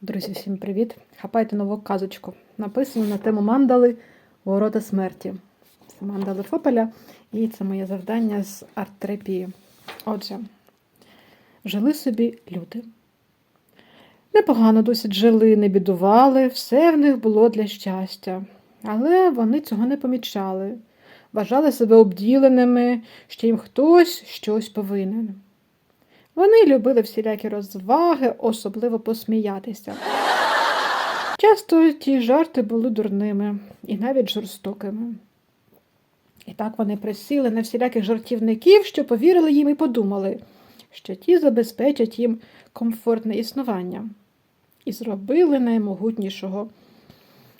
Друзі, всім привіт! Хапайте нову казочку. Написано на тему мандали Ворота смерті. Це мандали Фопеля, і це моє завдання з арт-терапії. Отже, жили собі люди. Непогано досить жили, не бідували, все в них було для щастя. Але вони цього не помічали, вважали себе обділеними, що їм хтось щось повинен. Вони любили всілякі розваги, особливо посміятися. Часто ті жарти були дурними і навіть жорстокими. І так вони присіли на всіляких жартівників, що повірили їм і подумали, що ті забезпечать їм комфортне існування. І зробили наймогутнішого,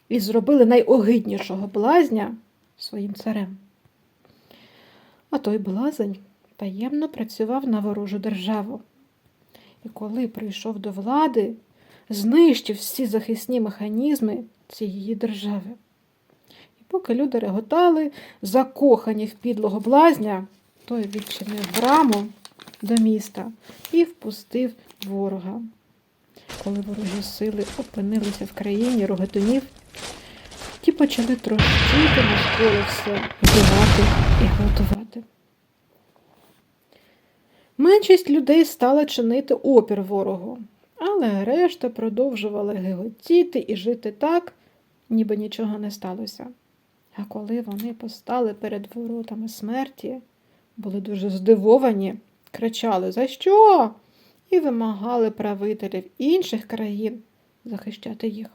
і зробили найогиднішого блазня своїм царем. А той блазень таємно працював на ворожу державу. І коли прийшов до влади, знищив всі захисні механізми цієї держави. І поки люди реготали, закохані в підлого блазня, той відчинив браму до міста і впустив ворога. Коли ворожі сили опинилися в країні рогатунів, ті почали трощити навколо все, вбивати і гвалтувати. Меншість людей стала чинити опір ворогу, але решта продовжували гиготіти і жити так, ніби нічого не сталося. А коли вони постали перед воротами смерті, були дуже здивовані, кричали За що? і вимагали правителів інших країн захищати їх.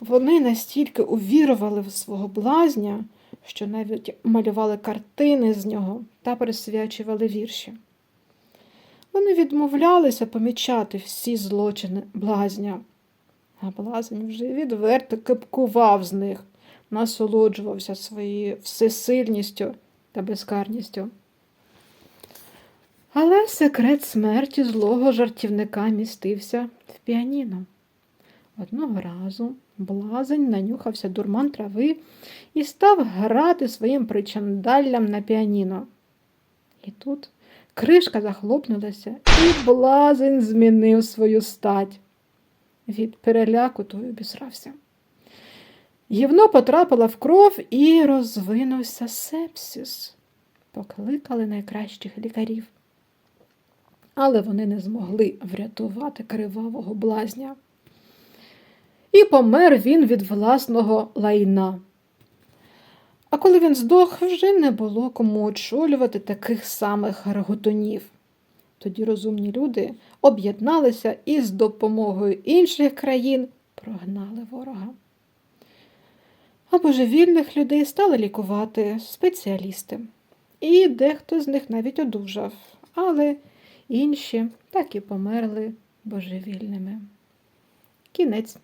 Вони настільки увірували в свого блазня, що навіть малювали картини з нього та присвячували вірші. Вони відмовлялися помічати всі злочини блазня, а блазень вже відверто кипкував з них, насолоджувався своєю всесильністю та безкарністю. Але секрет смерті злого жартівника містився в піаніно. Одного разу блазень нанюхався дурман трави і став грати своїм причандаллям на піаніно. І тут кришка захлопнулася, і блазень змінив свою стать. Від переляку той обісрався. Гівно потрапило в кров і розвинувся сепсис. Покликали найкращих лікарів. Але вони не змогли врятувати кривавого блазня. І помер він від власного лайна. А коли він здох, вже не було кому очолювати таких самих реготунів. Тоді розумні люди об'єдналися і з допомогою інших країн прогнали ворога. А божевільних людей стали лікувати спеціалісти. І дехто з них навіть одужав, але інші так і померли божевільними. Кінець.